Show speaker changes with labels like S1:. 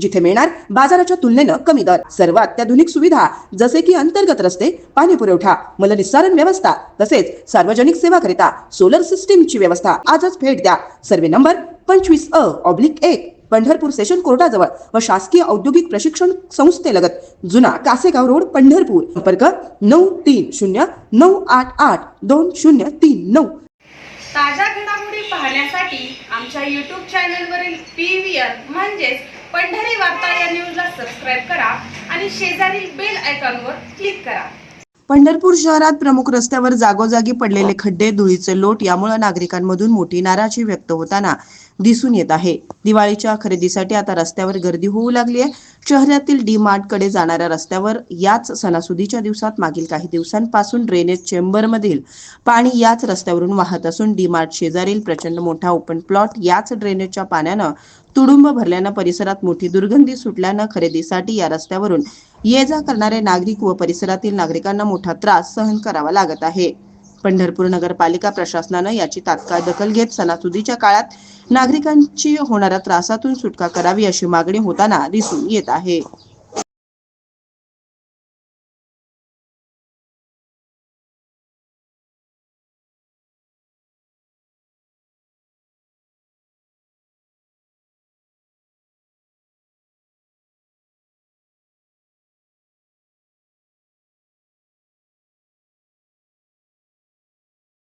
S1: जिथे मिळणार बाजाराच्या तुलनेनं कमी दर. सर्व अत्याधुनिक सुविधा जसे की अंतर्गत रस्ते पाणी पुरवठा मलनिस्सारण व्यवस्था तसेच सार्वजनिक सेवाकरिता सोलर सिस्टीमची व्यवस्था आजच भेट द्या. सर्वे नंबर पंचवीस अ ऑब्लिक एक पंढरपूर सेशन कोर्टाजवळ व शासकीय औद्योगिक प्रशिक्षण संस्थेलगत जुना कासेगाव रोड पंढरपूर. संपर्क नऊ तीन शून्य नऊ आठ आठ दोन शून्य तीन नऊ.
S2: पाहण्यासाठी आमच्या यूट्यूब चॅनलवरील पी व्ही आर म्हणजेच पंढरी वार्ता या न्यूजला सबस्क्राईब करा आणि शेजारील बेल आयकॉनवर क्लिक करा.
S1: पंढरपूर शहरात प्रमुख रस्त्यावर जागोजागी पडलेले खड्डे धुळीचे लोट यामुळे नागरिकांमधून मोठी नाराजी व्यक्त होताना दिसून येत आहे. दिवाळीच्या खरेदीसाठी आता रस्त्यावर गर्दी होऊ लागली आहे. शहरातील डी मार्टकडे जाणाऱ्या रस्त्यावर याच सणासुदीच्या दिवसात मागील काही दिवसांपासून ड्रेनेज चेंबरमधील पाणी याच रस्त्यावरून वाहत असून डी मार्ट शेजारील प्रचंड मोठा ओपन प्लॉट याच ड्रेनेजच्या पाण्यानं तुडुंब भरल्यानं परिसरात मोठी दुर्गंधी सुटल्यानं खरेदीसाठी या रस्त्यावरून ये जा करणारे नागरिक व परिसरातील नागरिकांना मोठा त्रास सहन करावा लागत आहे. पंढरपूर नगरपालिका प्रशासनानं याची तात्काळ दखल घेत सणासुदीच्या काळात नागरिकांची होणाऱ्या त्रासातून सुटका करावी अशी मागणी होताना दिसून येत आहे.